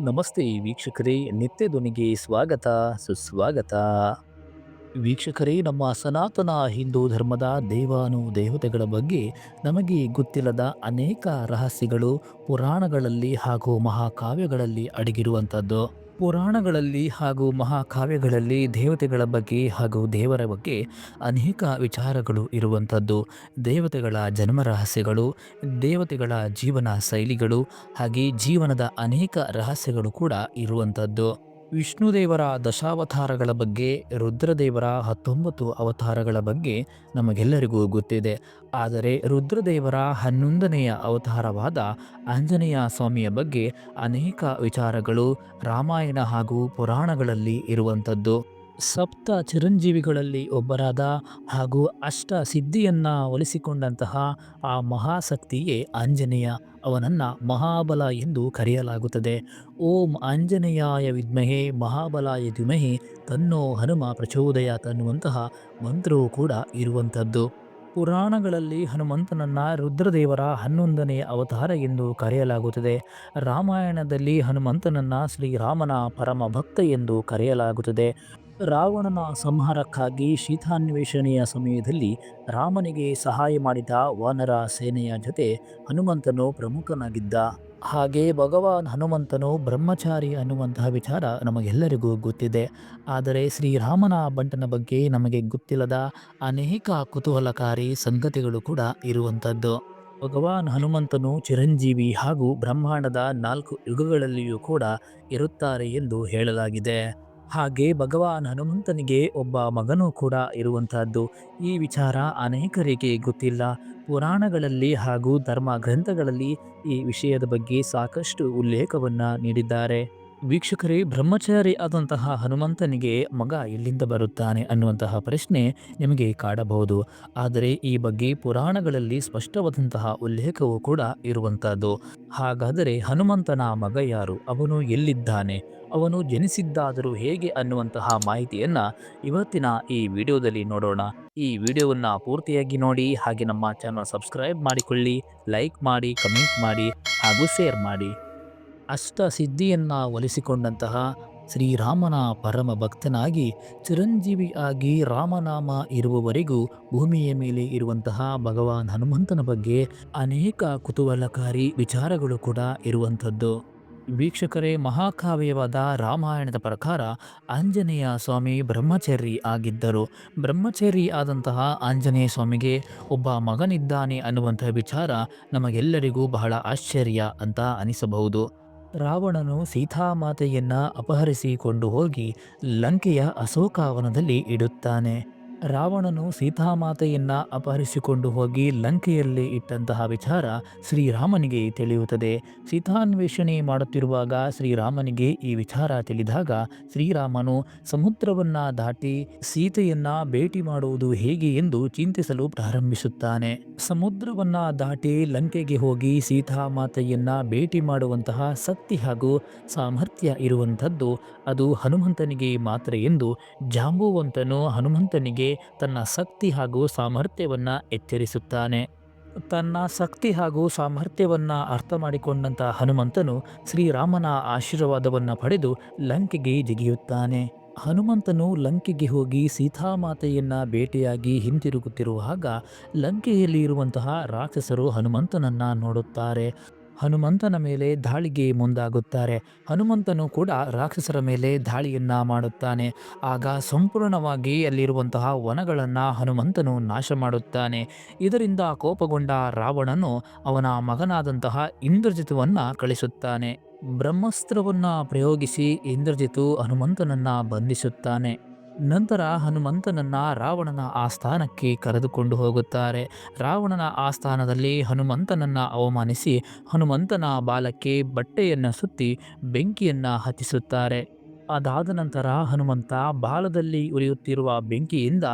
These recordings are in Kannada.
ನಮಸ್ತೆ ವೀಕ್ಷಕರೇ, ನಿತ್ಯ ಧ್ವನಿಗೆ ಸ್ವಾಗತ, ಸುಸ್ವಾಗತ. ವೀಕ್ಷಕರೇ, ನಮ್ಮ ಸನಾತನ ಹಿಂದೂ ಧರ್ಮದ ದೇವಾನು ದೇವತೆಗಳ ಬಗ್ಗೆ ನಮಗೆ ಗೊತ್ತಿಲ್ಲದ ಅನೇಕ ರಹಸ್ಯಗಳು ಪುರಾಣಗಳಲ್ಲಿ ಹಾಗೂ ಮಹಾಕಾವ್ಯಗಳಲ್ಲಿ ಅಡಗಿರುವಂಥದ್ದು. ಪುರಾಣಗಳಲ್ಲಿ ಹಾಗೂ ಮಹಾಕಾವ್ಯಗಳಲ್ಲಿ ದೇವತೆಗಳ ಬಗ್ಗೆ ಹಾಗೂ ದೇವರ ಬಗ್ಗೆ ಅನೇಕ ವಿಚಾರಗಳು ಇರುವಂಥದ್ದು. ದೇವತೆಗಳ ಜನ್ಮ ರಹಸ್ಯಗಳು, ದೇವತೆಗಳ ಜೀವನ ಶೈಲಿಗಳು, ಹಾಗೆ ಜೀವನದ ಅನೇಕ ರಹಸ್ಯಗಳು ಕೂಡ ಇರುವಂಥದ್ದು. ವಿಷ್ಣುದೇವರ ದಶಾವತಾರಗಳ ಬಗ್ಗೆ, ರುದ್ರದೇವರ ಹತ್ತೊಂಬತ್ತು ಅವತಾರಗಳ ಬಗ್ಗೆ ನಮಗೆಲ್ಲರಿಗೂ ಗೊತ್ತಿದೆ. ಆದರೆ ರುದ್ರದೇವರ ಹನ್ನೊಂದನೆಯ ಅವತಾರವಾದ ಆಂಜನೇಯ ಸ್ವಾಮಿಯ ಬಗ್ಗೆ ಅನೇಕ ವಿಚಾರಗಳು ರಾಮಾಯಣ ಹಾಗೂ ಪುರಾಣಗಳಲ್ಲಿ ಇರುವಂಥದ್ದು. ಸಪ್ತ ಚಿರಂಜೀವಿಗಳಲ್ಲಿ ಒಬ್ಬರಾದ ಹಾಗೂ ಅಷ್ಟ ಸಿದ್ಧಿಯನ್ನು ಒಲಿಸಿಕೊಂಡಂತಹ ಆ ಮಹಾಶಕ್ತಿಯೇ ಆಂಜನೇಯ. ಅವನನ್ನು ಮಹಾಬಲ ಎಂದು ಕರೆಯಲಾಗುತ್ತದೆ. ಓಂ ಆಂಜನೇಯಾಯ ವಿದ್ಮಹೆ, ಮಹಾಬಲಾಯ ಧಿಮಹಿ ತನ್ನೋ ಹನುಮ ಪ್ರಚೋದಯ ತನ್ನುವಂತಹ ಮಂತ್ರವೂ ಕೂಡ ಇರುವಂಥದ್ದು. ಪುರಾಣಗಳಲ್ಲಿ ಹನುಮಂತನನ್ನ ರುದ್ರದೇವರ ಹನ್ನೊಂದನೇ ಅವತಾರ ಎಂದು ಕರೆಯಲಾಗುತ್ತದೆ. ರಾಮಾಯಣದಲ್ಲಿ ಹನುಮಂತನನ್ನು ಶ್ರೀರಾಮನ ಪರಮ ಭಕ್ತ ಎಂದು ಕರೆಯಲಾಗುತ್ತದೆ. ರಾವಣನ ಸಂಹಾರಕ್ಕಾಗಿ ಶೀತಾನ್ವೇಷಣೆಯ ಸಮಯದಲ್ಲಿ ರಾಮನಿಗೆ ಸಹಾಯ ಮಾಡಿದ ವಾನರ ಸೇನೆಯ ಜೊತೆ ಹನುಮಂತನು ಪ್ರಮುಖನಾಗಿದ್ದ. ಹಾಗೆ ಭಗವಾನ್ ಹನುಮಂತನು ಬ್ರಹ್ಮಚಾರಿ ಅನ್ನುವಂತಹ ವಿಚಾರ ನಮಗೆಲ್ಲರಿಗೂ ಗೊತ್ತಿದೆ. ಆದರೆ ಶ್ರೀರಾಮನ ಬಂಟನ ಬಗ್ಗೆ ನಮಗೆ ಗೊತ್ತಿಲ್ಲದ ಅನೇಕ ಕುತೂಹಲಕಾರಿ ಸಂಗತಿಗಳು ಕೂಡ ಇರುವಂಥದ್ದು. ಭಗವಾನ್ ಹನುಮಂತನು ಚಿರಂಜೀವಿ ಹಾಗೂ ಬ್ರಹ್ಮಾಂಡದ ನಾಲ್ಕು ಯುಗಗಳಲ್ಲಿಯೂ ಕೂಡ ಇರುತ್ತಾರೆ ಎಂದು ಹೇಳಲಾಗಿದೆ. ಹಾಗೆ ಭಗವಾನ್ ಹನುಮಂತನಿಗೆ ಒಬ್ಬ ಮಗನೂ ಕೂಡ ಇರುವಂತಹದ್ದು. ಈ ವಿಚಾರ ಅನೇಕರಿಗೆ ಗೊತ್ತಿಲ್ಲ. ಪುರಾಣಗಳಲ್ಲಿ ಹಾಗೂ ಧರ್ಮ ಗ್ರಂಥಗಳಲ್ಲಿ ಈ ವಿಷಯದ ಬಗ್ಗೆ ಸಾಕಷ್ಟು ಉಲ್ಲೇಖವನ್ನು ನೀಡಿದ್ದಾರೆ. ವೀಕ್ಷಕರೇ, ಬ್ರಹ್ಮಚಾರಿ ಆದಂತಹ ಹನುಮಂತನಿಗೆ ಮಗ ಎಲ್ಲಿಂದ ಬರುತ್ತಾನೆ ಅನ್ನುವಂತಹ ಪ್ರಶ್ನೆ ನಿಮಗೆ ಕಾಡಬಹುದು. ಆದರೆ ಈ ಬಗ್ಗೆ ಪುರಾಣಗಳಲ್ಲಿ ಸ್ಪಷ್ಟವಾದಂತಹ ಉಲ್ಲೇಖವೂ ಕೂಡ ಇರುವಂತಹದ್ದು. ಹಾಗಾದರೆ ಹನುಮಂತನ ಮಗ ಯಾರು? ಅವನು ಎಲ್ಲಿದ್ದಾನೆ? ಅವನು ಜನಿಸಿದ್ದಾದರೂ ಹೇಗೆ ಅನ್ನುವಂತಹ ಮಾಹಿತಿಯನ್ನು ಇವತ್ತಿನ ಈ ವಿಡಿಯೋದಲ್ಲಿ ನೋಡೋಣ. ಈ ವಿಡಿಯೋವನ್ನು ಪೂರ್ತಿಯಾಗಿ ನೋಡಿ, ಹಾಗೆ ನಮ್ಮ ಚಾನಲ್ ಸಬ್ಸ್ಕ್ರೈಬ್ ಮಾಡಿಕೊಳ್ಳಿ, ಲೈಕ್ ಮಾಡಿ, ಕಮೆಂಟ್ ಮಾಡಿ, ಹಾಗೂ ಶೇರ್ ಮಾಡಿ. ಅಷ್ಟ ಸಿದ್ಧಿಯನ್ನು ಒಲಿಸಿಕೊಂಡಂತಹ ಶ್ರೀರಾಮನ ಪರಮ ಭಕ್ತನಾಗಿ ಚಿರಂಜೀವಿಯಾಗಿ ರಾಮನಾಮ ಇರುವವರೆಗೂ ಭೂಮಿಯ ಮೇಲೆ ಇರುವಂತಹ ಭಗವಾನ್ ಹನುಮಂತನ ಬಗ್ಗೆ ಅನೇಕ ಕುತೂಹಲಕಾರಿ ವಿಚಾರಗಳು ಕೂಡ ಇರುವಂಥದ್ದು. ವೀಕ್ಷಕರೇ, ಮಹಾಕಾವ್ಯವಾದ ರಾಮಾಯಣದ ಪ್ರಕಾರ ಆಂಜನೇಯ ಸ್ವಾಮಿ ಬ್ರಹ್ಮಚರ್ಯ ಆಗಿದ್ದರು. ಬ್ರಹ್ಮಚರ್ಯ ಆದಂತಹ ಆಂಜನೇಯ ಸ್ವಾಮಿಗೆ ಒಬ್ಬ ಮಗನಿದ್ದಾನೆ ಅನ್ನುವಂತಹ ವಿಚಾರ ನಮಗೆಲ್ಲರಿಗೂ ಬಹಳ ಆಶ್ಚರ್ಯ ಅಂತ ಅನಿಸಬಹುದು. ರಾವಣನು ಸೀತಾಮಾತೆಯನ್ನ ಅಪಹರಿಸಿಕೊಂಡು ಹೋಗಿ ಲಂಕೆಯ ಅಶೋಕಾವನದಲ್ಲಿ ಇಡುತ್ತಾನೆ. ರಾವಣನು ಸೀತಾಮಾತೆಯನ್ನ ಅಪಹರಿಸಿಕೊಂಡು ಹೋಗಿ ಲಂಕೆಯಲ್ಲಿ ಇಟ್ಟಂತಹ ವಿಚಾರ ಶ್ರೀರಾಮನಿಗೆ ತಿಳಿಯುತ್ತದೆ. ಸೀತಾನ್ವೇಷಣೆ ಮಾಡುತ್ತಿರುವಾಗ ಶ್ರೀರಾಮನಿಗೆ ಈ ವಿಚಾರ ತಿಳಿದಾಗ ಶ್ರೀರಾಮನು ಸಮುದ್ರವನ್ನ ದಾಟಿ ಸೀತೆಯನ್ನ ಭೇಟಿ ಮಾಡುವುದು ಹೇಗೆ ಎಂದು ಚಿಂತಿಸಲು ಪ್ರಾರಂಭಿಸುತ್ತಾನೆ. ಸಮುದ್ರವನ್ನ ದಾಟಿ ಲಂಕೆಗೆ ಹೋಗಿ ಸೀತಾಮಾತೆಯನ್ನ ಭೇಟಿ ಮಾಡುವಂತಹ ಶಕ್ತಿ ಹಾಗೂ ಸಾಮರ್ಥ್ಯ ಇರುವಂಥದ್ದು ಅದು ಹನುಮಂತನಿಗೆ ಮಾತ್ರ ಎಂದು ಜಾಂಬುವಂತನು ಹನುಮಂತನಿಗೆ ತನ್ನ ಶಕ್ತಿ ಹಾಗೂ ಸಾಮರ್ಥ್ಯವನ್ನು ಎಚ್ಚರಿಸುತ್ತಾನೆ. ತನ್ನ ಶಕ್ತಿ ಹಾಗೂ ಸಾಮರ್ಥ್ಯವನ್ನು ಅರ್ಥ ಮಾಡಿಕೊಂಡಂತ ಹನುಮಂತನು ಶ್ರೀರಾಮನ ಆಶೀರ್ವಾದವನ್ನು ಪಡೆದು ಲಂಕೆಗೆ ಜಿಗಿಯುತ್ತಾನೆ. ಹನುಮಂತನು ಲಂಕೆಗೆ ಹೋಗಿ ಸೀತಾಮಾತೆಯನ್ನ ಭೇಟಿಯಾಗಿ ಹಿಂತಿರುಗುತ್ತಿರುವಾಗ ಲಂಕೆಯಲ್ಲಿ ಇರುವಂತಹ ರಾಕ್ಷಸರು ಹನುಮಂತನನ್ನ ನೋಡುತ್ತಾರೆ. ಹನುಮಂತನ ಮೇಲೆ ದಾಳಿಗೆ ಮುಂದಾಗುತ್ತಾರೆ. ಹನುಮಂತನು ಕೂಡ ರಾಕ್ಷಸರ ಮೇಲೆ ದಾಳಿಯನ್ನು ಮಾಡುತ್ತಾನೆ. ಆಗ ಸಂಪೂರ್ಣವಾಗಿ ಅಲ್ಲಿರುವಂತಹ ವನಗಳನ್ನು ಹನುಮಂತನು ನಾಶ ಮಾಡುತ್ತಾನೆ. ಇದರಿಂದ ಕೋಪಗೊಂಡ ರಾವಣನು ಅವನ ಮಗನಾದಂತಹ ಇಂದ್ರಜಿತುವನ್ನು ಕಳಿಸುತ್ತಾನೆ. ಬ್ರಹ್ಮಾಸ್ತ್ರವನ್ನು ಪ್ರಯೋಗಿಸಿ ಇಂದ್ರಜಿತು ಹನುಮಂತನನ್ನು ಬಂಧಿಸುತ್ತಾನೆ. ನಂತರ ಹನುಮಂತನನ್ನ ರಾವಣನ ಆಸ್ಥಾನಕ್ಕೆ ಕರೆದುಕೊಂಡು ಹೋಗುತ್ತಾರೆ. ರಾವಣನ ಆಸ್ಥಾನದಲ್ಲಿ ಹನುಮಂತನನ್ನ ಅವಮಾನಿಸಿ ಹನುಮಂತನ ಬಾಲಕ್ಕೆ ಬಟ್ಟೆಯನ್ನು ಸುತ್ತಿ ಬೆಂಕಿಯನ್ನ ಹತ್ತಿಸುತ್ತಾರೆ. ಅದಾದ ನಂತರ ಹನುಮಂತ ಬಾಲದಲ್ಲಿ ಉರಿಯುತ್ತಿರುವ ಬೆಂಕಿಯಿಂದ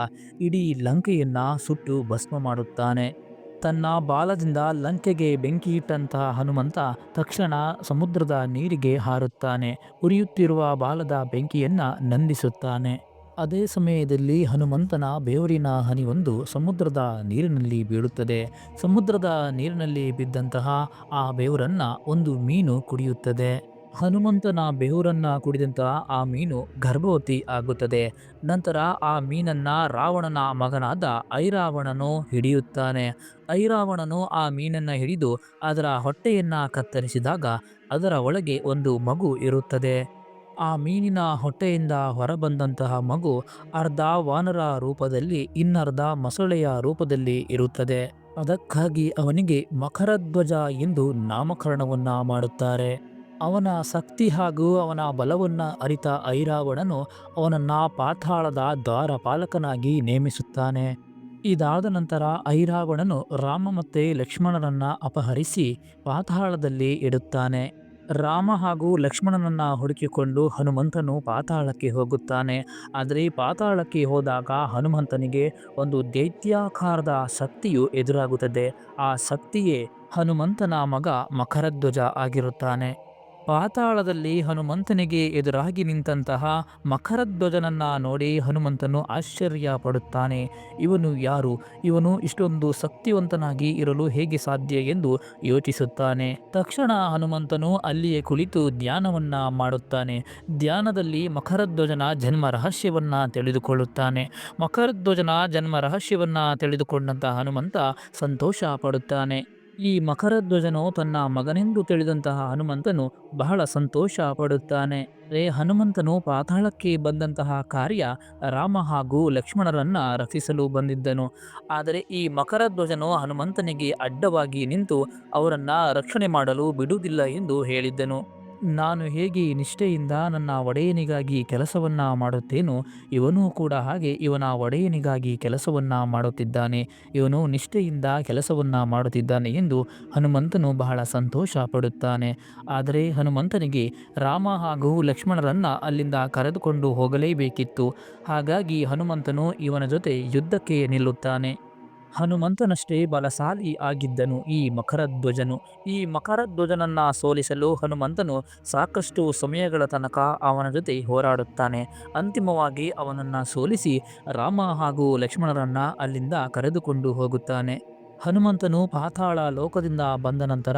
ಇಡೀ ಲಂಕೆಯನ್ನ ಸುಟ್ಟು ಭಸ್ಮ ಮಾಡುತ್ತಾನೆ. ತನ್ನ ಬಾಲದಿಂದ ಲಂಕೆಗೆ ಬೆಂಕಿ ಇಟ್ಟಂತಹ ಹನುಮಂತ ತಕ್ಷಣ ಸಮುದ್ರದ ನೀರಿಗೆ ಹಾರುತ್ತಾನೆ. ಉರಿಯುತ್ತಿರುವ ಬಾಲದ ಬೆಂಕಿಯನ್ನ ನಂದಿಸುತ್ತಾನೆ. ಅದೇ ಸಮಯದಲ್ಲಿ ಹನುಮಂತನ ಬೆವರಿನ ಒಂದು ಸಮುದ್ರದ ನೀರಿನಲ್ಲಿ ಬೀಳುತ್ತದೆ. ಸಮುದ್ರದ ನೀರಿನಲ್ಲಿ ಬಿದ್ದಂತಹ ಆ ಬೇವರನ್ನು ಒಂದು ಮೀನು ಕುಡಿಯುತ್ತದೆ. ಹನುಮಂತನ ಬೇವರನ್ನು ಕುಡಿದಂತಹ ಆ ಮೀನು ಗರ್ಭವತಿ ಆಗುತ್ತದೆ. ನಂತರ ಆ ಮೀನನ್ನ ರಾವಣನ ಮಗನಾದ ಐರಾವಣನು ಹಿಡಿಯುತ್ತಾನೆ. ಐರಾವಣನು ಆ ಮೀನನ್ನ ಹಿಡಿದು ಅದರ ಹೊಟ್ಟೆಯನ್ನ ಕತ್ತರಿಸಿದಾಗ ಅದರ ಒಳಗೆ ಒಂದು ಮಗು ಇರುತ್ತದೆ. ಆ ಮೀನಿನ ಹೊಟ್ಟೆಯಿಂದ ಹೊರಬಂದಂತಹ ಮಗು ಅರ್ಧ ವಾನರ ರೂಪದಲ್ಲಿ ಇನ್ನರ್ಧ ಮೊಸಳೆಯ ರೂಪದಲ್ಲಿ ಇರುತ್ತದೆ. ಅದಕ್ಕಾಗಿ ಅವನಿಗೆ ಮಕರಧ್ವಜ ಎಂದು ನಾಮಕರಣವನ್ನ ಮಾಡುತ್ತಾರೆ. ಅವನ ಶಕ್ತಿ ಹಾಗೂ ಅವನ ಬಲವನ್ನು ಅರಿತ ಐರಾವಣನು ಅವನನ್ನ ಪಾತಾಳದ ದ್ವಾರಪಾಲಕನಾಗಿ ನೇಮಿಸುತ್ತಾನೆ. ಇದಾದ ನಂತರ ಐರಾವಣನು ರಾಮ ಮತ್ತು ಲಕ್ಷ್ಮಣರನ್ನು ಅಪಹರಿಸಿ ಪಾತಾಳದಲ್ಲಿ ಇಡುತ್ತಾನೆ. ರಾಮ ಹಾಗೂ ಲಕ್ಷ್ಮಣನನ್ನ ಹುಡುಕಿಕೊಂಡು ಹನುಮಂತನು ಪಾತಾಳಕ್ಕೆ ಹೋಗುತ್ತಾನೆ. ಆದರೆ ಪಾತಾಳಕ್ಕೆ ಹೋದಾಗ ಹನುಮಂತನಿಗೆ ಒಂದು ದೈತ್ಯಾಕಾರದ ಶಕ್ತಿಯು ಎದುರಾಗುತ್ತದೆ. ಆ ಶಕ್ತಿಯೇ ಹನುಮಂತನ ಮಗ ಮಕರಧ್ವಜ ಆಗಿರುತ್ತಾನೆ. ಪಾತಾಳದಲ್ಲಿ ಹನುಮಂತನಿಗೆ ಎದುರಾಗಿ ನಿಂತಹ ಮಕರಧ್ವಜನನ್ನ ನೋಡಿ ಹನುಮಂತನು ಆಶ್ಚರ್ಯ ಪಡುತ್ತಾನೆ ಇವನು ಯಾರು? ಇವನು ಇಷ್ಟೊಂದು ಶಕ್ತಿವಂತನಾಗಿ ಇರಲು ಹೇಗೆ ಸಾಧ್ಯ? ಎಂದು ಯೋಚಿಸುತ್ತಾನೆ. ತಕ್ಷಣ ಹನುಮಂತನು ಅಲ್ಲಿಯೇ ಕುಳಿತು ಧ್ಯಾನವನ್ನ ಮಾಡುತ್ತಾನೆ. ಧ್ಯಾನದಲ್ಲಿ ಮಕರಧ್ವಜನ ಜನ್ಮ ರಹಸ್ಯವನ್ನ ತಿಳಿದುಕೊಳ್ಳುತ್ತಾನೆ. ಮಕರಧ್ವಜನ ಜನ್ಮ ರಹಸ್ಯವನ್ನ ತಿಳಿದುಕೊಂಡಂತಹ ಹನುಮಂತ ಸಂತೋಷ ಪಡುತ್ತಾನೆ ಈ ಮಕರಧ್ವಜನು ತನ್ನ ಮಗನೆಂದು ತಿಳಿದಂತಹ ಹನುಮಂತನು ಬಹಳ ಸಂತೋಷ ಪಡುತ್ತಾನೆ. ರೇ ಹನುಮಂತನು ಪಾತಾಳಕ್ಕೆ ಬಂದಂತಹ ಕಾರ್ಯ ರಾಮ ಹಾಗೂ ಲಕ್ಷ್ಮಣರನ್ನ ರಕ್ಷಿಸಲು ಬಂದಿದ್ದನು. ಆದರೆ ಈ ಮಕರಧ್ವಜನು ಹನುಮಂತನಿಗೆ ಅಡ್ಡವಾಗಿ ನಿಂತು ಅವರನ್ನ ರಕ್ಷಣೆ ಮಾಡಲು ಬಿಡುವುದಿಲ್ಲ ಎಂದು ಹೇಳಿದ್ದನು. ನಾನು ಹೇಗೆ ನಿಷ್ಠೆಯಿಂದ ನನ್ನ ಒಡೆಯನಿಗಾಗಿ ಕೆಲಸವನ್ನ ಮಾಡುತ್ತೇನೋ ಇವನೂ ಕೂಡ ಹಾಗೆ ಇವನ ಒಡೆಯನಿಗಾಗಿ ಕೆಲಸವನ್ನ ಮಾಡುತ್ತಿದ್ದಾನೆ. ಇವನು ನಿಷ್ಠೆಯಿಂದ ಕೆಲಸವನ್ನ ಮಾಡುತ್ತಿದ್ದಾನೆ ಎಂದು ಹನುಮಂತನು ಬಹಳ ಸಂತೋಷ ಪಡುತ್ತಾನೆ. ಆದರೆ ಹನುಮಂತನಿಗೆ ರಾಮ ಹಾಗೂ ಲಕ್ಷ್ಮಣರನ್ನ ಅಲ್ಲಿಂದ ಕರೆದುಕೊಂಡು ಹೋಗಲೇಬೇಕಿತ್ತು. ಹಾಗಾಗಿ ಹನುಮಂತನು ಇವನ ಜೊತೆ ಯುದ್ಧಕ್ಕೆ ನಿಲ್ಲುತ್ತಾನೆ. ಹನುಮಂತನಷ್ಟೇ ಬಲಶಾಲಿ ಆಗಿದ್ದನು ಈ ಮಕರಧ್ವಜನು. ಈ ಮಕರಧ್ವಜನನ್ನು ಸೋಲಿಸಲು ಹನುಮಂತನು ಸಾಕಷ್ಟು ಸಮಯಗಳ ತನಕ ಅವನ ಜೊತೆ ಹೋರಾಡುತ್ತಾನೆ. ಅಂತಿಮವಾಗಿ ಅವನನ್ನು ಸೋಲಿಸಿ ರಾಮ ಹಾಗೂ ಲಕ್ಷ್ಮಣರನ್ನ ಅಲ್ಲಿಂದ ಕರೆದುಕೊಂಡು ಹೋಗುತ್ತಾನೆ. ಹನುಮಂತನು ಪಾತಾಳ ಲೋಕದಿಂದ ಬಂದ ನಂತರ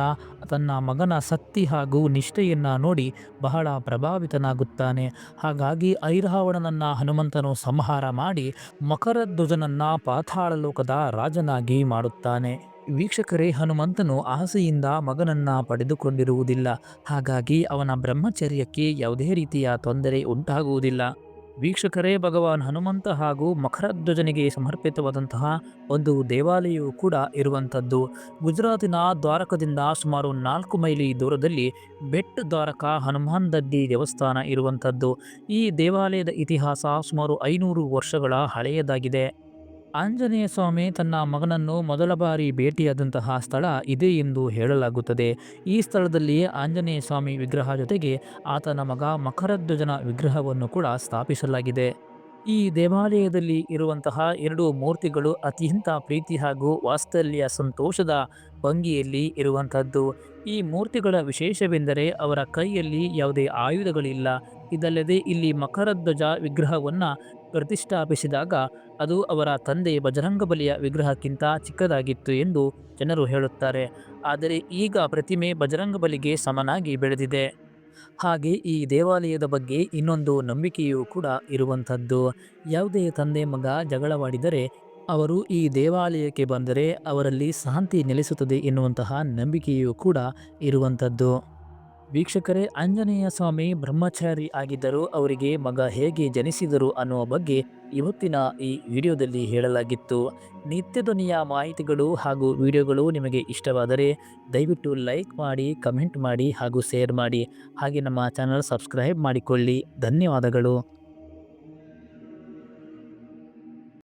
ತನ್ನ ಮಗನ ಶಕ್ತಿ ಹಾಗೂ ನಿಷ್ಠೆಯನ್ನು ನೋಡಿ ಬಹಳ ಪ್ರಭಾವಿತನಾಗುತ್ತಾನೆ. ಹಾಗಾಗಿ ಐರಾವಣನನ್ನು ಹನುಮಂತನು ಸಂಹಾರ ಮಾಡಿ ಮಕರಧ್ವಜನನ್ನು ಪಾತಾಳ ಲೋಕದ ರಾಜನಾಗಿ ಮಾಡುತ್ತಾನೆ. ವೀಕ್ಷಕರೇ, ಹನುಮಂತನು ಆಸೆಯಿಂದ ಮಗನನ್ನು ಪಡೆದುಕೊಂಡಿರುವುದಿಲ್ಲ. ಹಾಗಾಗಿ ಅವನ ಬ್ರಹ್ಮಚರ್ಯಕ್ಕೆ ಯಾವುದೇ ರೀತಿಯ ತೊಂದರೆ ಉಂಟಾಗುವುದಿಲ್ಲ. ವೀಕ್ಷಕರೇ, ಭಗವಾನ್ ಹನುಮಂತ ಹಾಗೂ ಮಕರಧ್ವಜನಿಗೆ ಸಮರ್ಪಿತವಾದಂತಹ ಒಂದು ದೇವಾಲಯವು ಕೂಡ ಇರುವಂಥದ್ದು. ಗುಜರಾತಿನ ದ್ವಾರಕದಿಂದ ಸುಮಾರು ನಾಲ್ಕು ಮೈಲಿ ದೂರದಲ್ಲಿ ಬೆಟ್ ದ್ವಾರಕ, ಹನುಮಾನ್ ದಡ್ಡಿ ದೇವಸ್ಥಾನ ಇರುವಂಥದ್ದು. ಈ ದೇವಾಲಯದ ಇತಿಹಾಸ ಸುಮಾರು ಐನೂರು ವರ್ಷಗಳ ಹಳೆಯದಾಗಿದೆ. ಆಂಜನೇಯ ಸ್ವಾಮಿ ತನ್ನ ಮಗನನ್ನು ಮೊದಲ ಬಾರಿ ಭೇಟಿಯಾದಂತಹ ಸ್ಥಳ ಇದೆ ಎಂದು ಹೇಳಲಾಗುತ್ತದೆ. ಈ ಸ್ಥಳದಲ್ಲಿ ಆಂಜನೇಯ ಸ್ವಾಮಿ ವಿಗ್ರಹ ಜೊತೆಗೆ ಆತನ ಮಗ ಮಕರಧ್ವಜನ ವಿಗ್ರಹವನ್ನು ಕೂಡ ಸ್ಥಾಪಿಸಲಾಗಿದೆ. ಈ ದೇವಾಲಯದಲ್ಲಿ ಇರುವಂತಹ ಎರಡು ಮೂರ್ತಿಗಳು ಅತ್ಯಂತ ಪ್ರೀತಿ ಹಾಗೂ ವಾಸ್ತಲ್ಯ ಸಂತೋಷದ ಭಂಗಿಯಲ್ಲಿ ಇರುವಂಥದ್ದು. ಈ ಮೂರ್ತಿಗಳ ವಿಶೇಷವೆಂದರೆ ಅವರ ಕೈಯಲ್ಲಿ ಯಾವುದೇ ಆಯುಧಗಳಿಲ್ಲ. ಇದಲ್ಲದೆ ಇಲ್ಲಿ ಮಕರಧ್ವಜ ವಿಗ್ರಹವನ್ನ ಪ್ರತಿಷ್ಠಾಪಿಸಿದಾಗ ಅದು ಅವರ ತಂದೆ ಬಜರಂಗಬಲಿಯ ವಿಗ್ರಹಕ್ಕಿಂತ ಚಿಕ್ಕದಾಗಿತ್ತು ಎಂದು ಜನರು ಹೇಳುತ್ತಾರೆ. ಆದರೆ ಈಗ ಪ್ರತಿಮೆ ಬಜರಂಗಬಲಿಗೆ ಸಮನಾಗಿ ಬೆಳೆದಿದೆ. ಹಾಗೆ ಈ ದೇವಾಲಯದ ಬಗ್ಗೆ ಇನ್ನೊಂದು ನಂಬಿಕೆಯೂ ಕೂಡ ಇರುವಂಥದ್ದು. ಯಾವುದೇ ತಂದೆ ಮಗ ಜಗಳವಾಡಿದರೆ ಅವರು ಈ ದೇವಾಲಯಕ್ಕೆ ಬಂದರೆ ಅವರಲ್ಲಿ ಶಾಂತಿ ನೆಲೆಸುತ್ತದೆ ಎನ್ನುವಂತಹ ನಂಬಿಕೆಯೂ ಕೂಡ ಇರುವಂಥದ್ದು. ವೀಕ್ಷಕರೇ, ಆಂಜನೇಯ ಸ್ವಾಮಿ ಬ್ರಹ್ಮಚಾರಿ ಆಗಿದ್ದರು ಅವರಿಗೆ ಮಗ ಹೇಗೆ ಜನಿಸಿದರು ಅನ್ನುವ ಬಗ್ಗೆ ಇವತ್ತಿನ ಈ ವಿಡಿಯೋದಲ್ಲಿ ಹೇಳಲಾಗಿತ್ತು. ನಿತ್ಯ ಧ್ವನಿಯ ಮಾಹಿತಿಗಳು ಹಾಗೂ ವಿಡಿಯೋಗಳು ನಿಮಗೆ ಇಷ್ಟವಾದರೆ ದಯವಿಟ್ಟು ಲೈಕ್ ಮಾಡಿ, ಕಮೆಂಟ್ ಮಾಡಿ ಹಾಗೂ ಶೇರ್ ಮಾಡಿ. ಹಾಗೆ ನಮ್ಮ ಚಾನಲ್ ಸಬ್ಸ್ಕ್ರೈಬ್ ಮಾಡಿಕೊಳ್ಳಿ. ಧನ್ಯವಾದಗಳು.